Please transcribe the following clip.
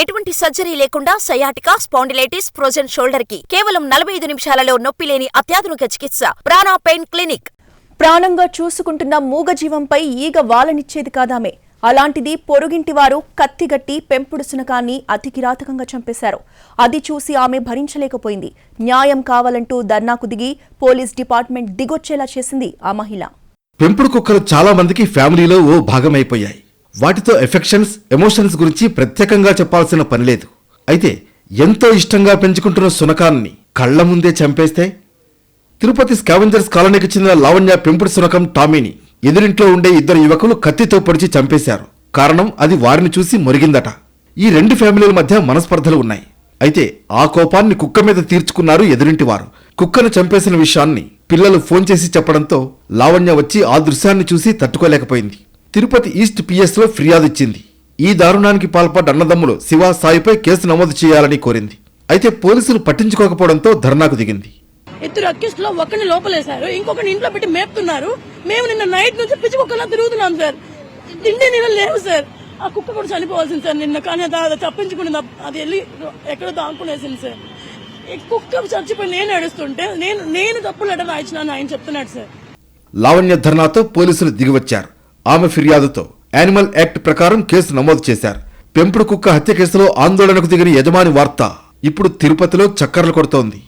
ఎటువంటి సర్జరీ లేకుండా sciatica spondylitis frozen షోల్డర్కి కేవలం నలభై ఐదు నిమిషాలలో నొప్పి లేని అత్యాధునిక చికిత్స ప్రాణా పెయిన్ క్లినిక్. ప్రాణంగా చూసుకుంటున్న మూగజీవంపై ఈగ వాలనిచ్చేది కాదామె. అలాంటిది పొరుగింటి వారు కత్తిగట్టి పెంపుడు సునకాన్ని అతి కిరాతకంగా చంపేశారు. అది చూసి ఆమె భరించలేకపోయింది. న్యాయం కావాలంటూ ధర్నాకు దిగి పోలీస్ డిపార్ట్మెంట్ దిగొచ్చేలా చేసింది ఆ మహిళ. పెంపుడు కుక్కలు చాలా మందికి ఫ్యామిలీలో ఓ భాగమైపోయాయి. వాటితో ఎఫెక్షన్స్ ఎమోషన్స్ గురించి ప్రత్యేకంగా చెప్పాల్సిన పని లేదు. అయితే ఎంతో ఇష్టంగా పెంచుకుంటున్న సునకాన్ని కళ్ళ ముందే చంపేస్తే? తిరుపతి స్కావెంజర్స్ కాలనీకి చెందిన లావణ్య పెంపుడు సునకం టామీని ఎదురింట్లో ఉండే ఇద్దరు యువకులు కత్తితో పొడిచి చంపేశారు. కారణం అది వారిని చూసి మురిగిందట. ఈ రెండు ఫ్యామిలీల మధ్య మనస్పర్ధలు ఉన్నాయి. అయితే ఆ కోపాన్ని కుక్క మీద తీర్చుకున్నారు ఎదురింటి వారు. కుక్కను చంపేసిన విషయాన్ని పిల్లలు ఫోన్ చేసి చెప్పడంతో లావణ్య వచ్చి ఆ దృశ్యాన్ని చూసి తట్టుకోలేకపోయింది. తిరుపతి ఈస్ట్ పిఎస్లో ఫిర్యాదు ఇచ్చింది. ఈ దారుణానికి పాల్పడ్డ అన్నదమ్ములు శివ సాయిపై కేసు నమోదు చేయాలని కోరింది. అయితే పోలీసులు పట్టించుకోకపోవడంతో ధర్నాకు దిగింది. ఇద్దరు అక్కిస్టులో ఒకరిని లోపలేశారు ఇంకొకరిని ఇంట్లో పెట్టి మేపుతున్నారు. మేము నిన్న నైట్ నుంచి పిచ్చి కుక్కలా తిరుగుతున్నాం సార్. తిండి నీళ్ళు లేవు సార్. ఆ కుక్క కూడా చనిపోవాల్సింది సార్ నిన్న కానీ అది తప్పించుకుని అది వెళ్ళి ఎక్కడో దాక్కునేసింది సార్. కుక్క చచ్చిపోయి నేను ఏడుస్తుంటే నేను నేను తప్పు లెటర్ రాయించినాను ఆయన చెప్తున్నాడు సార్. లావణ్య ధర్నాతో పోలీసులు దిగివచ్చారు. ఆమె ఫిర్యాదుతో యానిమల్ యాక్ట్ ప్రకారం కేసు నమోదు చేశారు. పెంపుడు కుక్క హత్య కేసులో ఆందోళనకు దిగిన యజమాని వార్త ఇప్పుడు తిరుపతిలో చక్కర్లు కొడుతోంది.